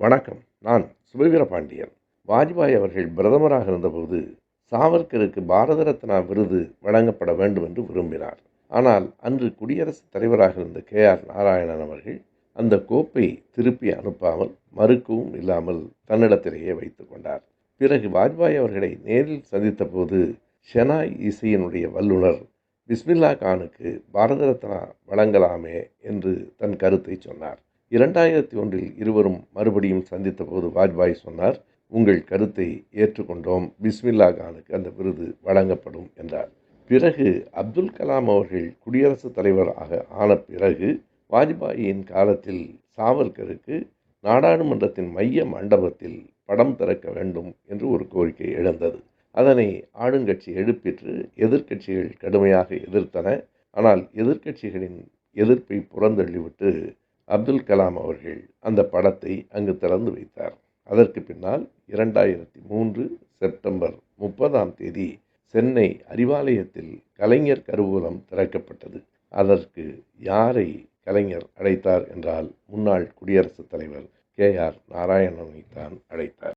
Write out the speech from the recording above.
வணக்கம். நான் சுபவீர பாண்டியன் வாஜ்பாய் அவர்கள் பிரதமராக இருந்தபோது சாவர்கருக்கு பாரத ரத்னா விருது வழங்கப்பட வேண்டும் என்று விரும்பினார். ஆனால் அன்று குடியரசுத் தலைவராக இருந்த கே ஆர் நாராயணன் அவர்கள் அந்த கோப்பை திருப்பி அனுப்பாமல் மறுக்கவும் இல்லாமல் தன்னிடத்திலேயே வைத்து கொண்டார். பிறகு வாஜ்பாய் அவர்களை நேரில் சந்தித்த போது ஷெனாய் இசையினுடைய வல்லுனர் பிஸ்மில்லா கானுக்கு பாரத ரத்னா வழங்கலாமே என்று தன் கருத்தை சொன்னார். இரண்டாயிரத்தி ஒன்றில் இருவரும் மறுபடியும் சந்தித்த போது வாஜ்பாய் சொன்னார் உங்கள் கருத்தை ஏற்றுக்கொண்டோம். பிஸ்மில்லா கானுக்கு அந்த விருது வழங்கப்படும் என்றார். பிறகு அப்துல் கலாம் அவர்கள் குடியரசுத் தலைவராக ஆன பிறகு வாஜ்பாயின் காலத்தில் சாவர்கருக்கு நாடாளுமன்றத்தின் மைய மண்டபத்தில் படம் திறக்க வேண்டும் என்று ஒரு கோரிக்கை எழுந்தது. அதனை ஆளுங்கட்சி எழுப்பிற்று எதிர்க்கட்சிகள் கடுமையாக எதிர்த்தன. ஆனால் எதிர்க்கட்சிகளின் எதிர்ப்பை புறந்தள்ளிவிட்டு அப்துல் கலாம் அவர்கள் அந்த படத்தை அங்கு திறந்து வைத்தார். அதற்கு பின்னால் இரண்டாயிரத்தி மூன்று செப்டம்பர் முப்பதாம் தேதி சென்னை அறிவாலயத்தில் கலைஞர் கருவூலம் திறக்கப்பட்டது. அதற்கு யாரை கலைஞர் அழைத்தார் என்றால் முன்னாள் குடியரசுத் தலைவர் கே ஆர் நாராயணனை தான் அழைத்தார்.